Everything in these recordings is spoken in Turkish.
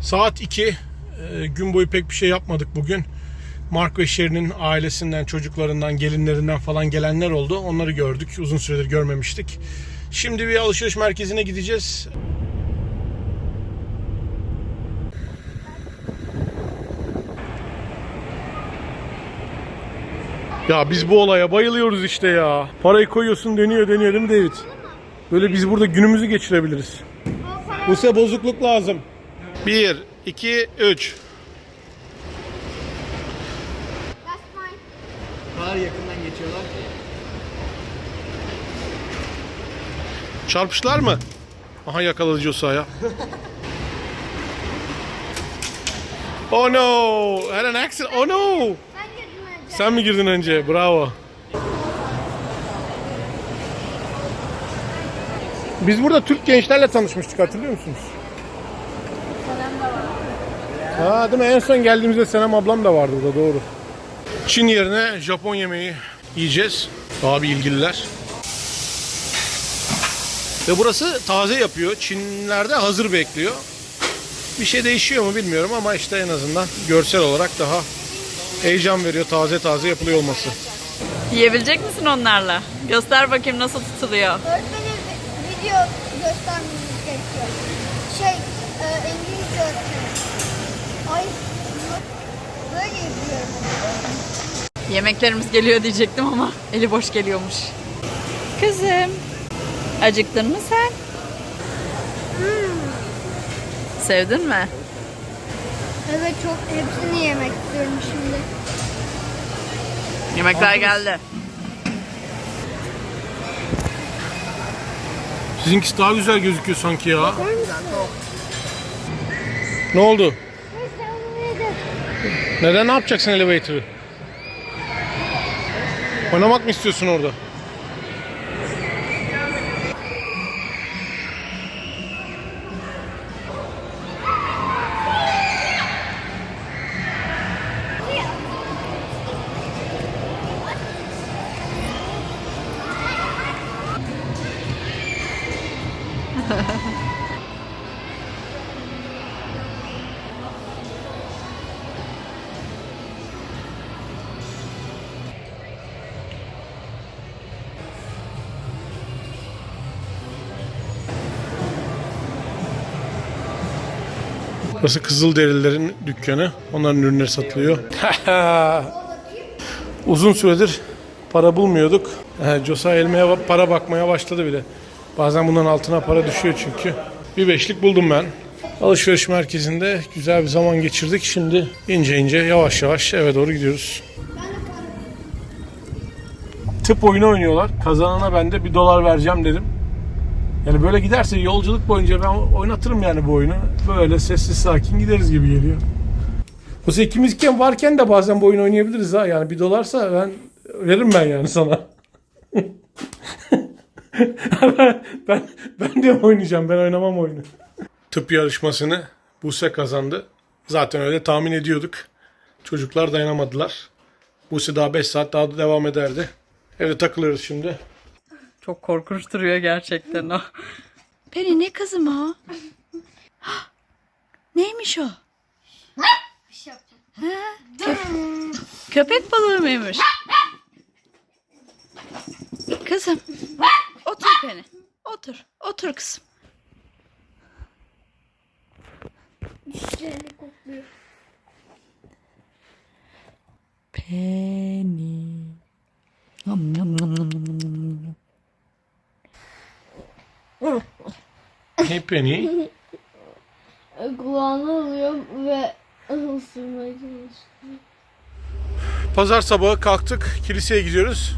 Saat 2. Ee, gün boyu pek bir şey yapmadık bugün. Mark ve Sherry'nin ailesinden, çocuklarından, gelinlerinden falan gelenler oldu. Onları gördük. Uzun süredir görmemiştik. Şimdi bir alışveriş merkezine gideceğiz. Ya biz bu olaya bayılıyoruz işte ya. Parayı koyuyorsun dönüyor dönüyor değil mi David? Böyle biz burada günümüzü geçirebiliriz. Buse bozukluk lazım. 1, 2, 3. That's mine. O kadar yakından geçiyorlar ki. Çarpıştılar mı? Aha yakaladı Josiah. oh no! Had an accident. Oh no! Ben girdim önce. Sen mi girdin önce? Bravo. Biz burada Türk gençlerle tanışmıştık hatırlıyor musunuz? Ha değil mi? En son geldiğimizde Senem ablam da vardı burada doğru. Çin yerine Japon yemeği yiyeceğiz. Daha bir ilgililer. Ve burası taze yapıyor. Çinlerde hazır bekliyor. Bir şey değişiyor mu bilmiyorum ama işte en azından görsel olarak daha heyecan veriyor taze taze yapılıyor olması. Yiyebilecek misin onlarla? Göster bakayım nasıl tutuluyor. Öğretmenim vi- video göstermemiz gerekiyor. Şey, e, İngilizce öğretmenim. Ay, böyle yapıyorum. Yemeklerimiz geliyor diyecektim ama eli boş geliyormuş. Kızım, acıktın mı sen? Sevdin mi? Evet çok hepsini yemek istiyorum şimdi. Yemekler geldi. Sizinkisi daha güzel gözüküyor sanki ya. Ne oldu? Neden ne yapacaksın elevator'ı? Oynamak mı istiyorsun orada? Burası Kızılderililerin dükkanı. Onların ürünleri satılıyor. Uzun süredir para bulmuyorduk. He, Josa elmeye para bakmaya başladı bile. Bazen bunların altına para düşüyor çünkü. Bir beşlik buldum ben. Alışveriş merkezinde güzel bir zaman geçirdik. Şimdi ince ince yavaş yavaş eve doğru gidiyoruz. Tıp oyunu oynuyorlar. Kazanana ben de bir dolar vereceğim dedim. Yani böyle giderse yolculuk boyunca ben oynatırım yani bu oyunu. Böyle sessiz sakin gideriz gibi geliyor. Bu ikimizken varken de bazen bu oyunu oynayabiliriz ha. Yani bir dolarsa ben veririm ben yani sana. ben, ben de oynayacağım. Ben oynamam oyunu. Tıp yarışmasını Buse kazandı. Zaten öyle tahmin ediyorduk. Çocuklar dayanamadılar. Buse daha 5 saat daha da devam ederdi. Evde takılıyoruz şimdi. Çok korkunç duruyor gerçekten o. Peri ne kızım o? Neymiş o? Köpek balığı mıymış? Kızım. Otur Penny. Otur. Otur kızım. Dişlerini kokluyor. Penny. Yum, yum, yum, yum, Hey Penny. Kulağını alıyor ve ısırmaya çalışıyor. Pazar sabahı kalktık. Kiliseye gidiyoruz.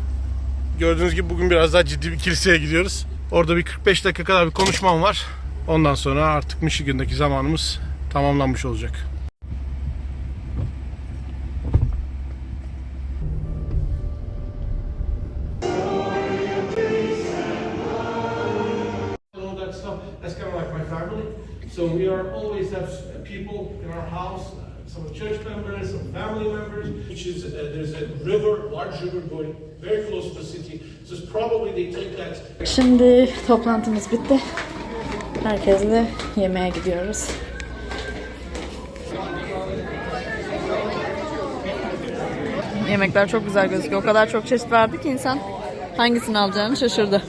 Gördüğünüz gibi bugün biraz daha ciddi bir kiliseye gidiyoruz. Orada bir 45 dakika kadar bir konuşmam var. Ondan sonra artık Michigan'daki zamanımız tamamlanmış olacak. So we are always have uh, people in our house, uh, some church members, some family members, which is, uh, there's a river, large river going very close to the city. So probably they take that. Şimdi toplantımız bitti. Herkesle yemeğe gidiyoruz. Yemekler çok güzel gözüküyor. O kadar çok çeşit verdi ki insan hangisini alacağını şaşırdı.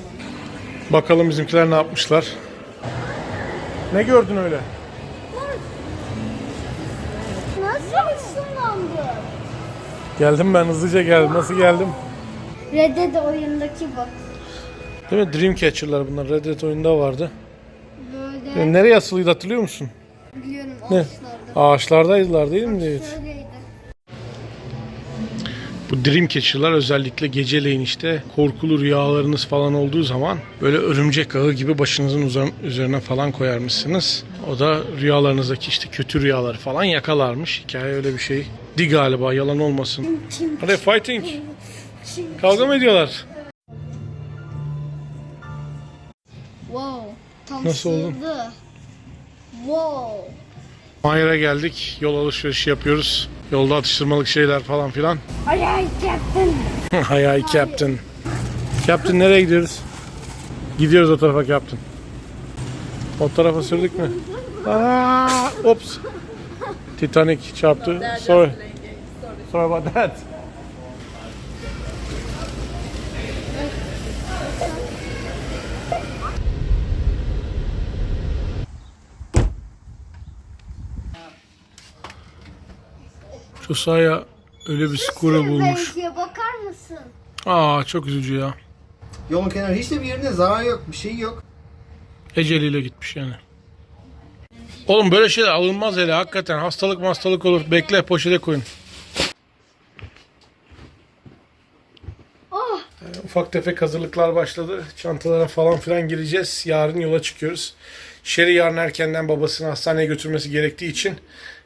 Bakalım bizimkiler ne yapmışlar. Ne gördün öyle? Nasıl ısınlandı? Geldim ben hızlıca geldim. Nasıl geldim? Red Dead oyundaki bu. Değil mi? Dreamcatcher'lar bunlar. Red Dead oyunda vardı. Böyle E, nereye asılıydı hatırlıyor musun? biliyorum Ne? ağaçlarda. Ağaçlardaydılar değil mi David? Şöyleydi. Bu Dreamcatcher'lar özellikle geceleyin işte korkulu rüyalarınız falan olduğu zaman böyle örümcek ağı gibi başınızın üzerine falan koyarmışsınız. O da rüyalarınızdaki işte kötü rüyaları falan yakalarmış. Hikaye öyle bir şey. Di galiba yalan olmasın. Hadi fighting. Kavga mı ediyorlar? Wow. Tam Nasıl oldu? Wow. Mahir'e geldik. Yol alışverişi yapıyoruz. Yolda atıştırmalık şeyler falan filan. Ay ay captain. Hay hay Captain. Captain nereye gidiyoruz? Gidiyoruz o tarafa Captain. O tarafa sürdük mü? Aa, ops. Titanic çarptı. Sorry. Sorry about that. Sahaya öyle bir skuru bulmuş. Belki bakar mısın? Aa çok üzücü ya. Yolun kenarı hiç de bir yerine zarar yok. Bir şey yok. Eceliyle gitmiş yani. Oğlum böyle şeyler alınmaz hele hakikaten. Hastalık hastalık olur. Bekle poşete koyun. Ee, Ufak tefek hazırlıklar başladı. Çantalara falan filan gireceğiz. Yarın yola çıkıyoruz. Sherry yarın erkenden babasını hastaneye götürmesi gerektiği için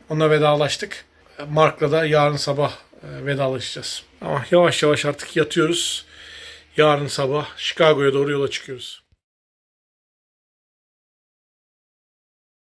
onunla vedalaştık. Mark'la da yarın sabah e, vedalaşacağız. Ama yavaş yavaş artık yatıyoruz. Yarın sabah Chicago'ya doğru yola çıkıyoruz.